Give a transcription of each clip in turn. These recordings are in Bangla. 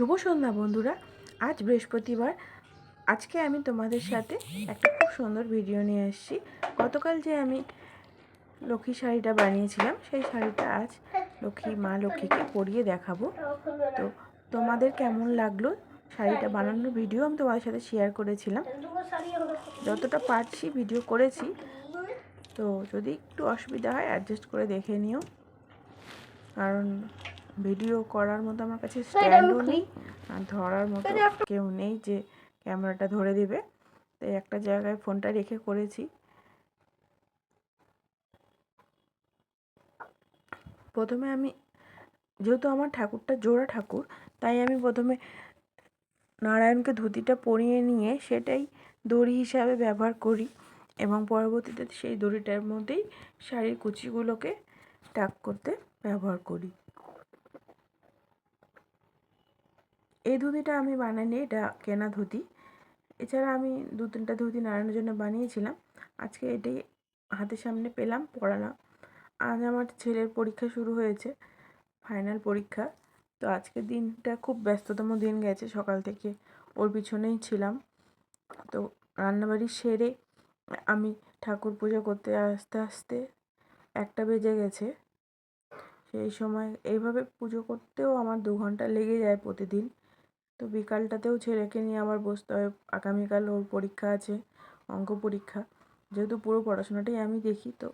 শুভ সন্ধ্যা বন্ধুরা। আজ বৃহস্পতিবার। আজকে আমি তোমাদের সাথে একটা খুব সুন্দর ভিডিও নিয়ে এসেছি। গতকাল যে আমি লক্ষ্মী শাড়িটা বানিয়েছিলাম, সেই শাড়িটা আজ লক্ষ্মী, মা লক্ষ্মীকে পরিয়ে দেখাবো। তো তোমাদের কেমন লাগল শাড়িটা বানানোর ভিডিও আমি তোমাদের সাথে শেয়ার করেছিলাম। যতটা পারছি ভিডিও করেছি। তো যদি একটু অসুবিধা হয় অ্যাডজাস্ট করে দেখে নিও। কারণ ভিডিও করার মতো আমার কাছে স্ট্যান্ডও নেই আর ধরার মতো কেউ নেই যে ক্যামেরাটা ধরে দেবে। তাই একটা জায়গায় ফোনটা রেখে করেছি। প্রথমে আমি যেহেতু আমার ঠাকুরটা জোড়া ঠাকুর তাই আমি প্রথমে নারায়ণকে ধুতিটা পরিয়ে নিয়ে সেটাই দড়ি হিসাবে ব্যবহার করি এবং পরবর্তীতে সেই দড়িটার মধ্যেই শাড়ির কুচিগুলোকে টাক করতে ব্যবহার করি। এই ধুতিটা আমি বানাইনি এটা কেনা ধুতি। এছাড়া আমি দু তিনটা ধুতি নাড়ানোর জন্য বানিয়েছিলাম। আজকে এটাই হাতের সামনে পেলাম পড়ালাম আজ আমার ছেলের পরীক্ষা শুরু হয়েছে ফাইনাল পরীক্ষা। তো আজকের দিনটা খুব ব্যস্ততম দিন গেছে সকাল থেকে। ওর পিছনেই ছিলাম। তো রান্নাবাড়ি সেরে আমি ঠাকুর পুজো করতে আস্তে আস্তে একটা বেজে গেছে। সেই সময় এইভাবে পুজো করতেও আমার দু ঘণ্টা লেগে যায় প্রতিদিন। তো বিকালটাতেও ছেলেকে নিয়ে আবার বসতে হয়। আগামীকাল ওর পরীক্ষা আছে, অঙ্ক পরীক্ষা। যেহেতু পুরো পড়াশোনাটাই আমি দেখি, তো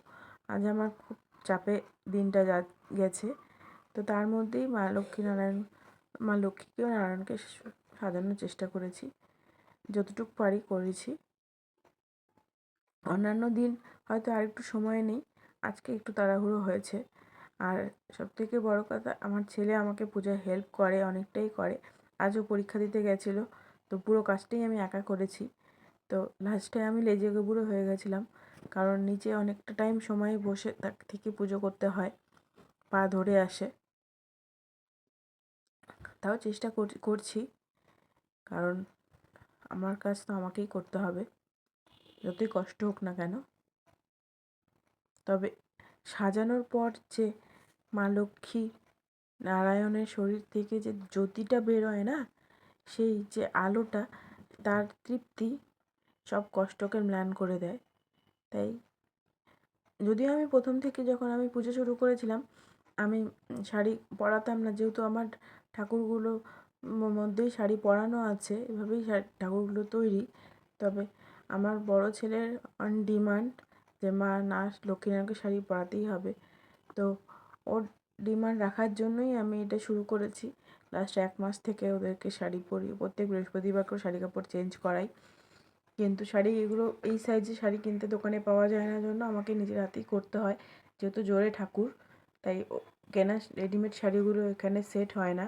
আজ আমার খুব চাপে দিনটা যা গেছে। তো তার মধ্যেই মা লক্ষ্মী নারায়ণ মা লক্ষ্মীকেও নারায়ণকে সাজানোর চেষ্টা করেছি। যতটুকু পারি করেছি। অন্যান্য দিন হয়তো আর একটু সময় নেই, আজকে একটু তাড়াহুড়ো হয়েছে। আর সবথেকে বড় কথা, আমার ছেলে আমাকে পূজায় হেল্প করে, অনেকটাই করে। আজও পরীক্ষা দিতে গেছিল। তো পুরো কাজটাই আমি একা করেছি। তো লাস্টে আমি লেজে গুবুরো হয়ে গেছিলাম। কারণ নিচে অনেকটা টাইম সময় বসে থেকে পুজো করতে হয়। পা ধরে আসে। তাও চেষ্টা করছি। কারণ আমার কাজ তো আমাকেই করতে হবে। যতই কষ্ট হোক না কেন। তবে সাজানোর পর যে মা লক্ষ্মী নারায়ণের শরীর থেকে যে জ্যোতিটা বেরোয় না, সেই যে আলোটা, তার তৃপ্তি সব কষ্টকে ম্লান করে দেয়। তাই যদিও আমি প্রথম থেকে যখন আমি পুজো শুরু করেছিলাম, আমি শাড়ি পরাতাম না, যেহেতু আমার ঠাকুরগুলো মধ্যেই শাড়ি পরানো আছে, এভাবেই ঠাকুরগুলো তৈরি। তবে আমার বড় ছেলের অন ডিমান্ড যে, মা, না, লক্ষ্মীনারায়ণকে শাড়ি পরাতেই হবে। তো ওর ডিমান্ড রাখার জন্যই আমি এটা শুরু করেছি। লাস্ট এক মাস থেকে ওদেরকে শাড়ি পরি প্রত্যেক বৃহস্পতিবার করে শাড়ি কাপড় চেঞ্জ করাই। কিন্তু শাড়ি এগুলো, এই সাইজে শাড়ি কিনতে দোকানে পাওয়া যায় না জন্য আমাকে নিজের হাতেই করতে হয়। যেহেতু জোরে ঠাকুর, তাই কেনা রেডিমেড শাড়িগুলো এখানে সেট হয় না।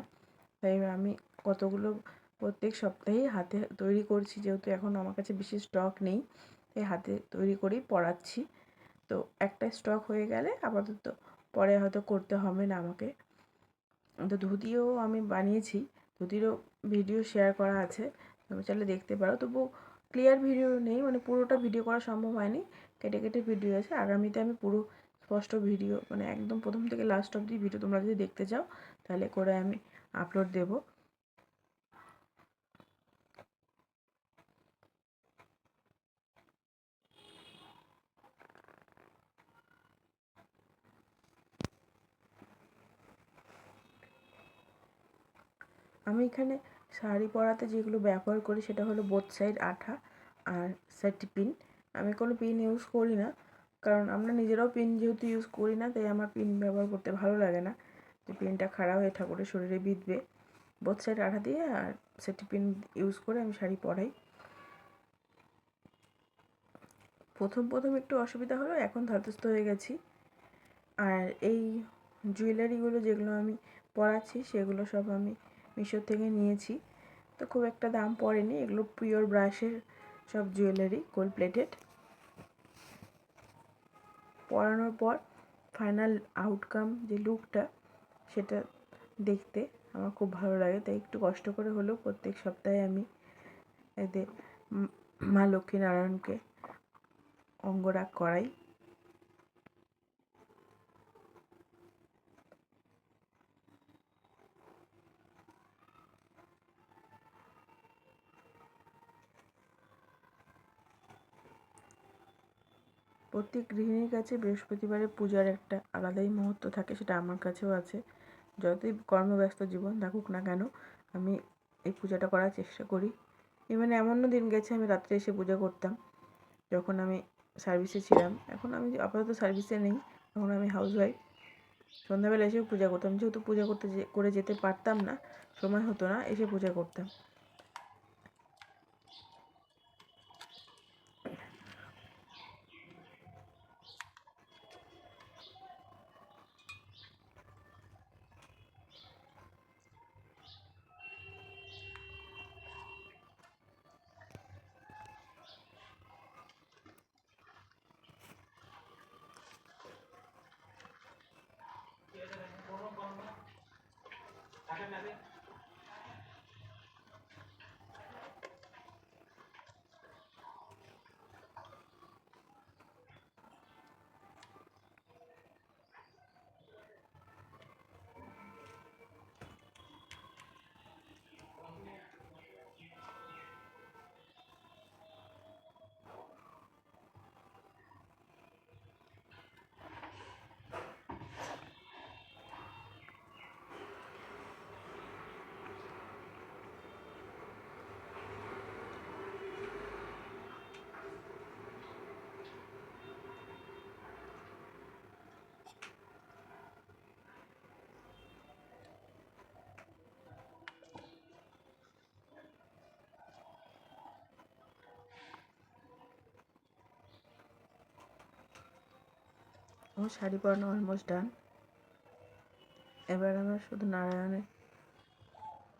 তাই আমি কতগুলো প্রত্যেক সপ্তাহেই হাতে তৈরি করছি, যেহেতু এখন আমার কাছে বেশি স্টক নেই, তাই হাতে তৈরি করেই পরাচ্ছি। তো একটা স্টক হয়ে গেলে আপাতত পরে হয়তো করতে হবে না আমাকে। তো ধুতিও আমি বানিয়েছি, ধুতিরও ভিডিও শেয়ার করা আছে। তুমি চাইলে দেখতে পারো। তবু ক্লিয়ার ভিডিও নেই মানে পুরোটা ভিডিও করা সম্ভব হয়নি। কেটে কেটে ভিডিও আছে। আগামীতে আমি পুরো স্পষ্ট ভিডিও মানে একদম প্রথম থেকে লাস্ট অবধি ভিডিও তোমরা যদি দেখতে চাও, তাহলে করে আমি আপলোড দেবো। আমি এখানে শাড়ি পরাতে যেগুলো ব্যবহার করি সেটা হলো বোথ সাইড আঠা আর সেটি পিন। আমি কোনো পিন ইউজ করি না, কারণ আমরা নিজেরাও পিন যেহেতু ইউজ করি না, তাই আমার পিন ব্যবহার করতে ভালো লাগে না। যে পিনটা খারাপ হয়ে ঠাকুরের শরীরে বিঁধবে। বোথ সাইড আঠা দিয়ে আর সেটি পিন ইউজ করে আমি শাড়ি পরাই। প্রথম প্রথম একটু অসুবিধা হলো, এখন ধাতস্থ হয়ে গেছি। আর এই জুয়েলারিগুলো যেগুলো আমি পরাচ্ছি, সেগুলো সব আমি মিশো থেকে নিয়েছি। তো খুব একটা দাম পড়েনি। এগুলো পিওর ব্রাশের সব জুয়েলারি গোল্ড প্লেটেড পরানোর পর ফাইনাল আউটকাম যে লুকটা সেটা দেখতে আমার খুব ভালো লাগে। তাই একটু কষ্ট করে হলেও প্রত্যেক সপ্তাহে আমি এতে মা লক্ষ্মী নারায়ণকে অঙ্গরাগ করাই। প্রত্যেক গৃহিণীর কাছে বৃহস্পতিবারে পূজার একটা আলাদাই মুহূর্ত থাকে, সেটা আমার কাছেও আছে। যতই কর্মব্যস্ত জীবন থাকুক না কেন, আমি এই পূজাটা করার চেষ্টা করি। ইভেন এমনও দিন গেছে, আমি রাত্রে এসে পূজা করতাম। যখন আমি সার্ভিসে ছিলাম, এখন আমি আপাতত সার্ভিসে নেই, এখন আমি হাউস ওয়াইফ সন্ধ্যাবেলা এসেও পূজা করতাম। যেহেতু পূজা করতে করে যেতে পারতাম না, সময় হতো না, এসে পূজা করতাম। আমার শাড়ি পরানো অলমোস্ট ডান এবার আমার শুধু নারায়ণের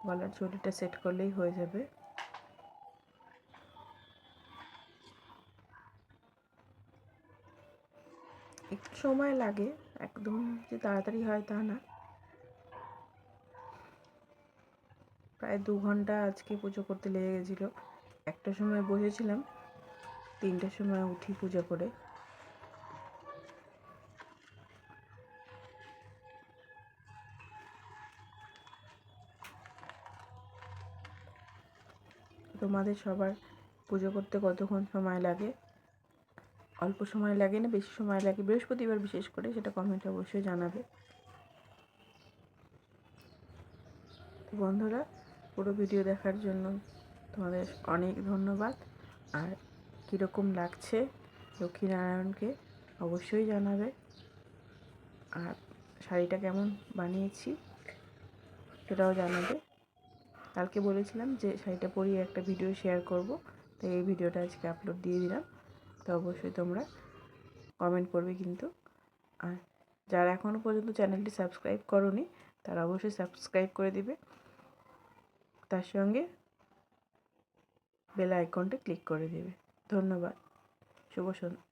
গলার চুড়িটা সেট করলেই হয়ে যাবে। একটু সময় লাগে, একদম যে তাড়াতাড়ি হয় তা না। প্রায় দু ঘণ্টা আজকে পুজো করতে লেগে গেছিল। একটা সময় বসেছিলাম, তিনটের সময় উঠি পূজা করে। তোমাদের সবার পুজো করতে কতক্ষণ সময় লাগে? অল্প সময় লাগে না? বেশি সময় লাগে? বৃহস্পতিবার বিশেষ করে? সেটা কমেন্টে অবশ্যই জানাবে। বন্ধুরা, পুরো ভিডিও দেখার জন্য তোমাদের অনেক ধন্যবাদ। আর কীরকম লাগছে লক্ষ্মীনারায়ণকে অবশ্যই জানাবে। আর শাড়িটা কেমন বানিয়েছি সেটাও জানাবে। কালকে বলেছিলাম যে শাড়িটা পরিয়ে একটা ভিডিও শেয়ার করব। তো এই ভিডিওটা আজকে আপলোড দিয়ে দিলাম। তো অবশ্যই তোমরা কমেন্ট করবে কিন্তু। আর যারা এখনও পর্যন্ত চ্যানেলটি সাবস্ক্রাইব করনি, তারা অবশ্যই সাবস্ক্রাইব করে দিবে। তার সঙ্গে বেল আইকনটা ক্লিক করে দেবে। ধন্যবাদ। শুভ সন্ধ্যা।